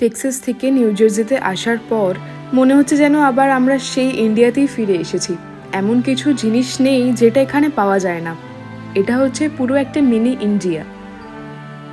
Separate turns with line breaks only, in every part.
Texas থেকে new জার্সিতে আসার পর মনে হচ্ছে যেন আবার আমরা সেই ইন্ডিয়াতেই ফিরে এসেছি। এমন কিছু জিনিস নেই যেটা এখানে পাওয়া যায় না। এটা হচ্ছে পুরো একটা মিনি ইন্ডিয়া।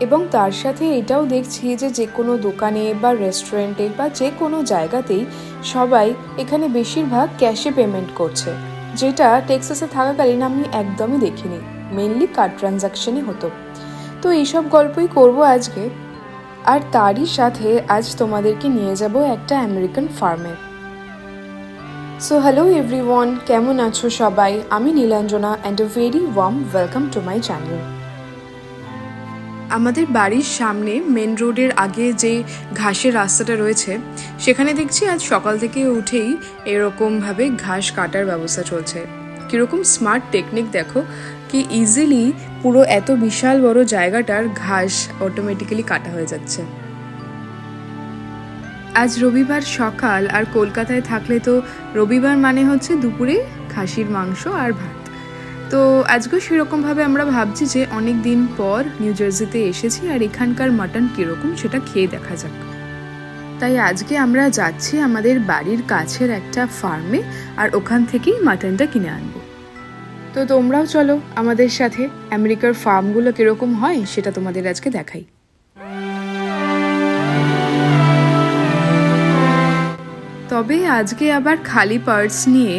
এবং তার সাথে এটাও দেখছি যে যে কোনো দোকানে বা রেস্টুরেন্টে বা যে কোনো জায়গাতেই সবাই এখানে বেশিরভাগ ক্যাশে পেমেন্ট করছে। যেটা টেক্সাসে থাকাকালীন আমি একদমই দেখিনি। মেনলি কার্ড ট্রানজাকশনই হতো। তো এইসব গল্পই করব আজকে। আর তারই সাথে আজ তোমাদেরকে নিয়ে যাব একটা আমেরিকান ফার্মে। সো হ্যালো এভরিওয়ান কেমন আছো সবাই? আমি Nilanjana and a very warm welcome to my channel আমাদের বাড়ির সামনে মেন রোডের আগে যে ঘাসের রাস্তাটা রয়েছে, সেখানে দেখছি আজ সকাল থেকে উঠেই এরকমভাবে ঘাস কাটার ব্যবস্থা চলছে। কীরকম স্মার্ট টেকনিক দেখো, কি ইজিলি পুরো এত বিশাল বড় জায়গাটার ঘাস অটোমেটিক্যালি কাটা হয়ে যাচ্ছে। আজ রবিবার সকাল, আর কলকাতায় থাকলে তো রবিবার মানে হচ্ছে দুপুরে খাসির মাংস আর ভাত। তো আজকেও সেরকমভাবে আমরা ভাবছি যে অনেক দিন পর নিউ জার্সিতে এসেছি, আর এখানকার মাটন কীরকম সেটা খেয়ে দেখা যাক। তাই আজকে আমরা যাচ্ছি আমাদের বাড়ির কাছের একটা ফার্মে আর ওখান থেকেই মাটনটা কিনে আনব। তো তোমরাও চলো আমাদের সাথে আমেরিকার ফার্মগুলো কীরকম হয় সেটা তোমাদের আজকে দেখাই। তবে আজকে আবার খালি পার্স নিয়ে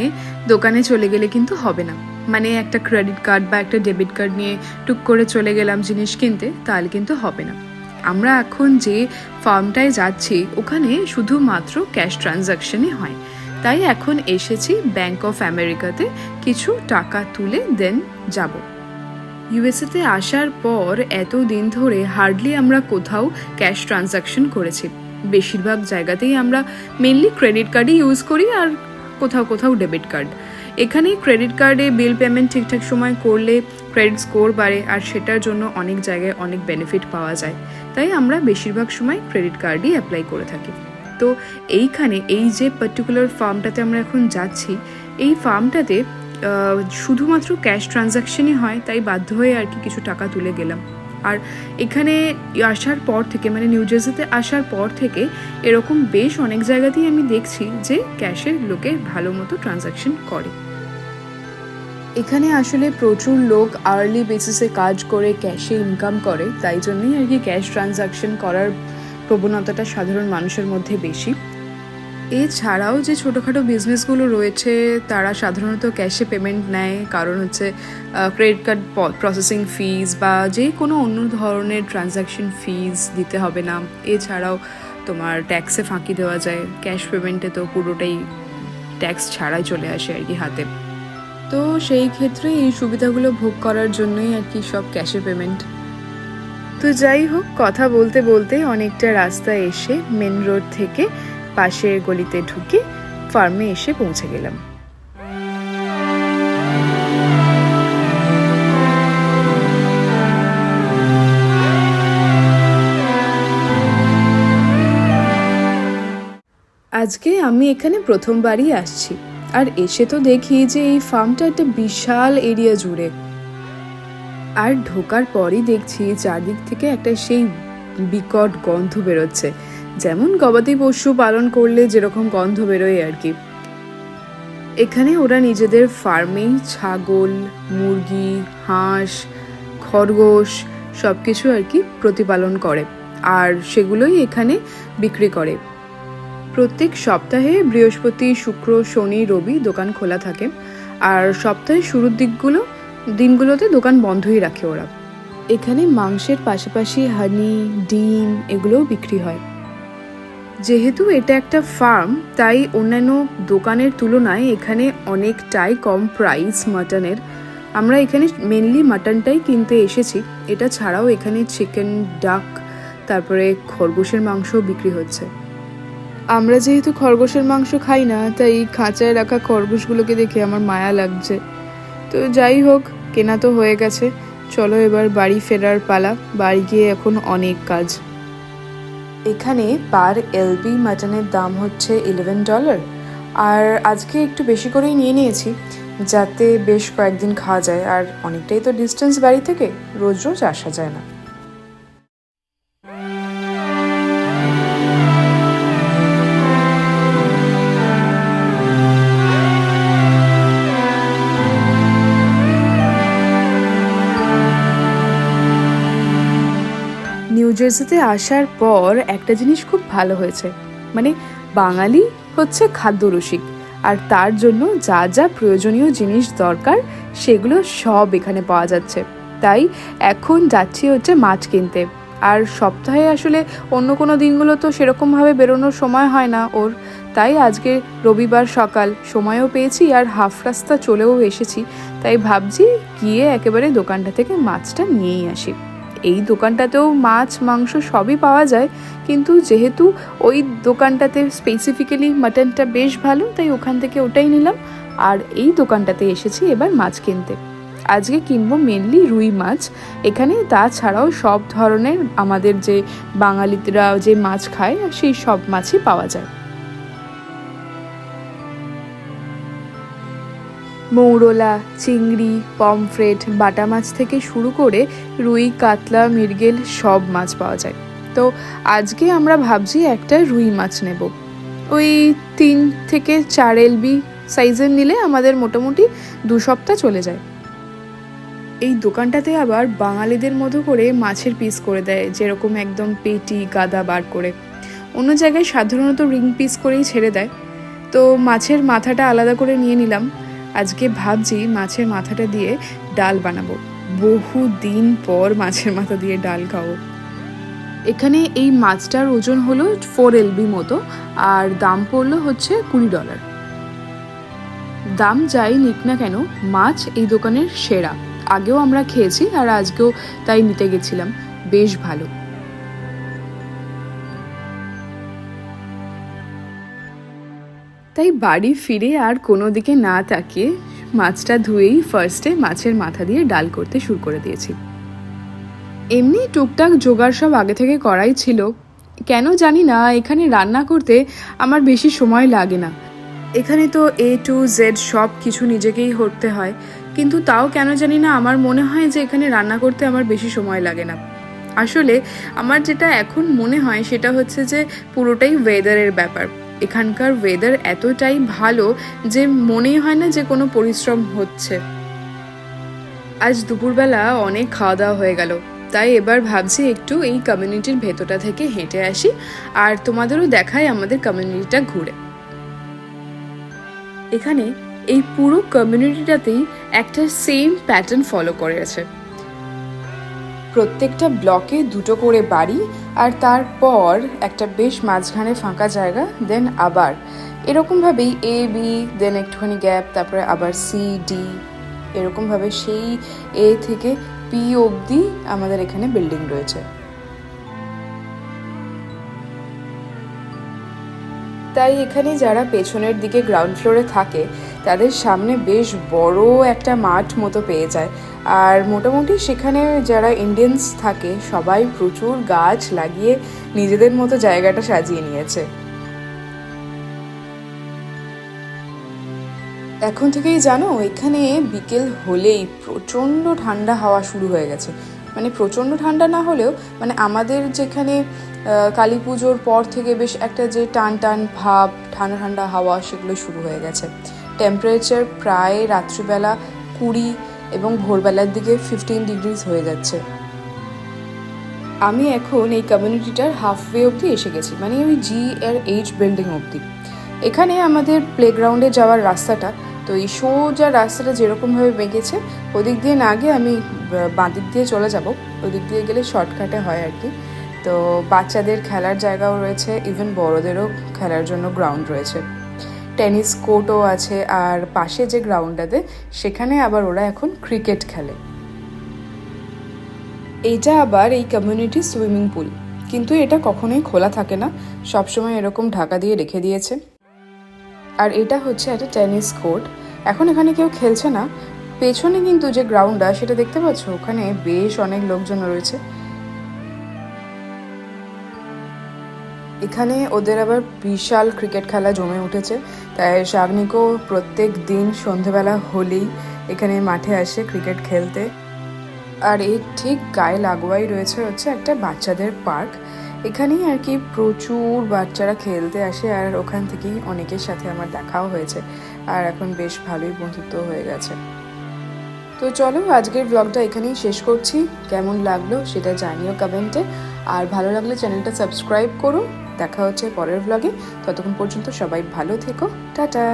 দোকানে চলে গেলে কিন্তু হবে না। মানে একটা ক্রেডিট কার্ড বা একটা ডেবিট কার্ড নিয়ে টুক করে চলে গেলাম জিনিস কিনতে, তাহলে কিন্তু হবে না। আমরা এখন যে ফার্মটায় যাচ্ছি, ওখানে শুধুমাত্র ক্যাশ ট্রানজাকশনই হয়। তাই এখন এসেছি ব্যাংক অফ আমেরিকাতে কিছু টাকা তুলে দেন যাব। ইউএসএতে আসার পর এত দিন ধরে হার্ডলি আমরা কোথাও ক্যাশ ট্রানজাকশন করেছি। বেশিরভাগ জায়গাতেই আমরা মেনলি ক্রেডিট কার্ডই ইউজ করি আর কোথাও কোথাও ডেবিট কার্ড এখানে ক্রেডিট কার্ডে বিল পেমেন্ট ঠিকঠাক সময় করলে ক্রেডিট স্কোর বাড়ে আর সেটার জন্য অনেক জায়গায় অনেক বেনিফিট পাওয়া যায়। তাই আমরা বেশিরভাগ সময় ক্রেডিট কার্ডই অ্যাপ্লাই করে থাকি। তো এইখানে এই যে পার্টিকুলার ফার্মটাতে আমরা এখন যাচ্ছি, এই ফার্মটাতে শুধুমাত্র ক্যাশ ট্রানজাকশনই হয়, তাই বাধ্য হয়ে আর কি কিছু টাকা তুলে গেলাম। আর এখানে আসার পর থেকে মানে নিউ জার্সিতে আসার পর থেকে, এরকম বেশ অনেক জায়গাতেই আমি দেখছি যে ক্যাশের লোকে ভালো মতো ট্রানজাকশন করে। এখানে আসলে প্রচুর লোক আর্লি বেসিসে কাজ করে ক্যাশে ইনকাম করে, তাই জন্যই আর কি ক্যাশ ট্রানজাকশন করার প্রবণতাটা সাধারণ মানুষের মধ্যে বেশি। এছাড়াও যে ছোটোখাটো বিজনেসগুলো রয়েছে, তারা সাধারণত ক্যাশে পেমেন্ট নেয়। কারণ হচ্ছে ক্রেডিট কার্ড প্রসেসিং ফিজ বা যে কোনো অন্য ধরনের ট্রানজ্যাকশন ফিজ দিতে হবে না। এছাড়াও তোমার ট্যাক্সে ফাঁকি দেওয়া যায়। ক্যাশ পেমেন্টে তো পুরোটাই ট্যাক্স ছাড়াই চলে আসে আর কি হাতে। তো সেই ক্ষেত্রে এই সুবিধাগুলো ভোগ করার জন্যই আর কি সব ক্যাশে পেমেন্ট তো যাই হোক, কথা বলতে বলতে অনেকটা রাস্তা এসে মেন রোড থেকে পাশের গলিতে ঢুকে ফার্মে এসে পৌঁছে গেলাম। আজকে আমি এখানে প্রথমবারই আসছি, আর এসে তো দেখি যে এই ফার্মটা একটা বিশাল এরিয়া জুড়ে। আর ঢোকার পরই দেখছি চারদিক থেকে একটা সেই বিকট গন্ধ বেরোচ্ছে। যেমন গবাদি পশু পালন করলে যেরকম গন্ধ বেরোয় আর কি। এখানে ওরা নিজেদের ফার্মেই ছাগল, মুরগি, হাঁস, খরগোশ সব কিছু আর কি প্রতিপালন করে আর সেগুলোই এখানে বিক্রি করে। প্রত্যেক সপ্তাহে বৃহস্পতি, শুক্র, শনি, রবি দোকান খোলা থাকে আর সপ্তাহের শুরুর দিকগুলো দিনগুলোতে দোকান বন্ধই রাখে ওরা। এখানে মাংসের পাশাপাশি হানি, ডিম এগুলোও বিক্রি হয়। যেহেতু এটা একটা ফার্ম, তাই অন্যান্য দোকানের তুলনায় এখানে অনেকটাই কম প্রাইস মাটনের। আমরা এখানে মেনলি মাটনটাই কিনতে এসেছি। এটা ছাড়াও এখানে চিকেন ডাক তারপরে খরগোশের মাংসও বিক্রি হচ্ছে। আমরা যেহেতু খরগোশের মাংস খাই না, তাই খাঁচায় রাখা খরগোশগুলোকে দেখে আমার মায়া লাগছে। তো যাই হোক কেনা তো হয়ে গেছে। চলো এবার বাড়ি ফেরার পালা। বাড়ি গিয়ে এখন অনেক কাজ। এখানে পার এলবি মাটনের দাম হচ্ছে ইলেভেন ডলার আর আজকে একটু বেশি করেই নিয়ে নিয়েছি, যাতে বেশ কয়েকদিন খাওয়া যায়। আর অনেকটাই তো ডিস্টেন্স বাড়ি থেকে, রোজ রোজ আসা যায় না। ইউএসএতে আসার পর একটা জিনিস খুব ভালো হয়েছে। মানে বাঙালি হচ্ছে খাদ্য রসিক। আর তার জন্য যা যা প্রয়োজনীয় জিনিস দরকার, সেগুলো সব এখানে পাওয়া যাচ্ছে। তাই এখন যাচ্ছি হচ্ছে মাছ কিনতে। আর সপ্তাহে আসলে অন্য কোনো দিনগুলো তো সেরকমভাবে বেরোনোর সময় হয় না ওর। তাই আজকে রবিবার সকাল সময়ও পেয়েছি আর হাফ রাস্তা চলেও এসেছি। তাই ভাবছি গিয়ে একেবারে দোকানটা থেকে মাছটা নিয়েই আসি। এই দোকানটাতেও মাছ, মাংস সবই পাওয়া যায়, কিন্তু যেহেতু ওই দোকানটাতে স্পেসিফিক্যালি মাটনটা বেশ ভালো, তাই ওখান থেকে ওটাই নিলাম। আর এই দোকানটাতে এসেছি এবার মাছ কিনতে। আজকে কিনবো মেনলি রুই মাছ। এখানে তাছাড়াও সব ধরনের আমাদের যে বাঙালিরা যে মাছ খায়, সেই সব মাছই পাওয়া যায়। মৌরলা, চিংড়ি, পমফ্রেট, বাটা মাছ থেকে শুরু করে রুই, কাতলা, মৃগেল সব মাছ পাওয়া যায়। তো আজকে আমরা ভাবছি একটা রুই মাছ নেব। ওই তিন থেকে চার এলবি সাইজের নিলে আমাদের মোটামুটি দু সপ্তাহ চলে যায়। এই দোকানটাতে আবার বাঙালিদের মতো করে মাছের পিস করে দেয়, যেরকম একদম পেটি, গাদা বার করে। অন্য জায়গায় সাধারণত রিং পিস করেই ছেড়ে দেয়। তো মাছের মাথাটা আলাদা করে নিয়ে নিলাম। আজকে ভাবছি মাছের মাথাটা দিয়ে ডাল বানাবো। বহু দিন পর মাছের মাথা দিয়ে ডাল খাব। এখানে এই মাছটার ওজন হলো ফোর এলবি মতো, আর দাম পড়ল হচ্ছে কুড়ি ডলার দাম যাই নিক না কেন, মাছ এই দোকানের সেরা। আগেও আমরা খেয়েছি আর আজকেও তাই নিতে গেছিলাম। বেশ ভালো। তাই বাড়ি ফিরে আর কোনো দিকে না তাকিয়ে মাছটা ধুয়েই ফার্স্টে মাছের মাথা দিয়ে ডাল করতে শুরু করে দিয়েছি। এমনি টুকটাক জোগাড় সব আগে থেকে করাই ছিল। কেন জানি না, এখানে রান্না করতে আমার বেশি সময় লাগে না। এখানে তো এ টু জেড সব কিছু নিজেকেই করতে হয়। কিন্তু তাও কেন জানি না, আমার মনে হয় যে এখানে রান্না করতে আমার বেশি সময় লাগে না। আসলে আমার যেটা এখন মনে হয় সেটা হচ্ছে যে পুরোটাই ওয়েদারের ব্যাপার। এখানকার ওয়েদার এতটাই ভালো যে মনেই হয় না যে কোনো পরিশ্রম হচ্ছে। আজ দুপুরবেলা অনেক খাওয়া দাওয়া হয়ে গেল। তাই এবার ভাবছি একটু এই কমিউনিটির ভেতরটা থেকে হেঁটে আসি আর তোমাদেরও দেখাই আমাদের কমিউনিটিটা ঘুরে। এখানে এই পুরো কমিউনিটিটাতেই একটা সেম প্যাটার্ন ফলো করে আছে প্রত্যেকটা ব্লকে দুটো করে বাড়ি আর তারপর একটা বেশ মাঝখানে ফাঁকা জায়গা দেন আবার। এরকমভাবেই এ বি দেন একটুখানি গ্যাপ তারপরে আবার সি ডি এরকমভাবে সেই এ থেকে পি অবধি আমাদের এখানে বিল্ডিং রয়েছে। তাই এখানে যারা পেছনের দিকে গ্রাউন্ড ফ্লোরে থাকে, তাদের সামনে বেশ বড় একটা মাঠ মতো পেয়ে যায়। আর মোটামুটি সেখানে যারা ইন্ডিয়ানস থাকে, সবাই প্রচুর গাছ লাগিয়ে নিজেদের মতো জায়গাটা সাজিয়ে নিয়েছে। এখন থেকেই জানো, এখানে বিকেল হলেই প্রচণ্ড ঠান্ডা হাওয়া শুরু হয়ে গেছে। মানে প্রচণ্ড ঠান্ডা না হলেও মানে আমাদের যেখানে কালী পুজোর পর থেকে বেশ একটা যে টান টান ভাব, ঠান্ডা ঠান্ডা হাওয়া, সেগুলো শুরু হয়ে গেছে। টেম্পারেচার প্রায় রাত্রিবেলা কুড়ি এবং ভোরবেলার দিকে ফিফটিন ডিগ্রিজ হয়ে যাচ্ছে। আমি এখন এই কমিউনিটিটার হাফওয়ে অবধি এসে গেছি মানে ওই জি আর এইচ বিল্ডিং অবধি। এখানে আমাদের প্লেগ্রাউন্ডে যাওয়ার রাস্তাটা, তো এই সোজা রাস্তাটা যেরকমভাবে বেঁকেছে, ওদিক দিয়ে না গিয়ে আমি বাঁদিক দিয়ে চলে যাব। ওদিক দিয়ে গেলে শর্টকাটে হয় আর কি। তো বাচ্চাদের খেলার জায়গাও রয়েছে ইভেন বড়োদেরও খেলার জন্য গ্রাউন্ড রয়েছে। টেনিস কোর্টও আছে আর পাশে যে গ্রাউন্ডটাতে, সেখানে আবার ওরা এখন ক্রিকেট খেলে। এইটা আবার এই কমিউনিটি সুইমিং পুল কিন্তু এটা কখনোই খোলা থাকে না। সবসময় এরকম ঢাকা দিয়ে রেখে দিয়েছে। আর এটা হচ্ছে একটা টেনিস কোর্ট। এখন এখানে কেউ খেলছে না। পেছনে কিন্তু যে গ্রাউন্ডটা, সেটা দেখতে পাচ্ছ? ওখানে বেশ অনেক লোকজন রয়েছে। এখানে ওদের আবার বিশাল ক্রিকেট খেলা জমে উঠেছে। তাই শাগনিকও প্রত্যেক দিন সন্ধেবেলা হলেই এখানে মাঠে আসে ক্রিকেট খেলতে। আর এর ঠিক গায়ে লাগোয়াই রয়েছে হচ্ছে একটা বাচ্চাদের পার্ক। এখানেই আর কি প্রচুর বাচ্চারা খেলতে আসে আর ওখান থেকেই অনেকের সাথে আমার দেখাও হয়েছে। আর এখন বেশ ভালোই বন্ধুত্ব হয়ে গেছে। তো চলো আজকের ব্লগটা এখানেই শেষ করছি। কেমন লাগল সেটা জানিও কমেন্টে আর ভালো লাগলে চ্যানেলটা সাবস্ক্রাইব করুন দেখা হচ্ছে পরের ব্লগে ততক্ষণ পর্যন্ত সবাই ভালো থেকো। টাটা!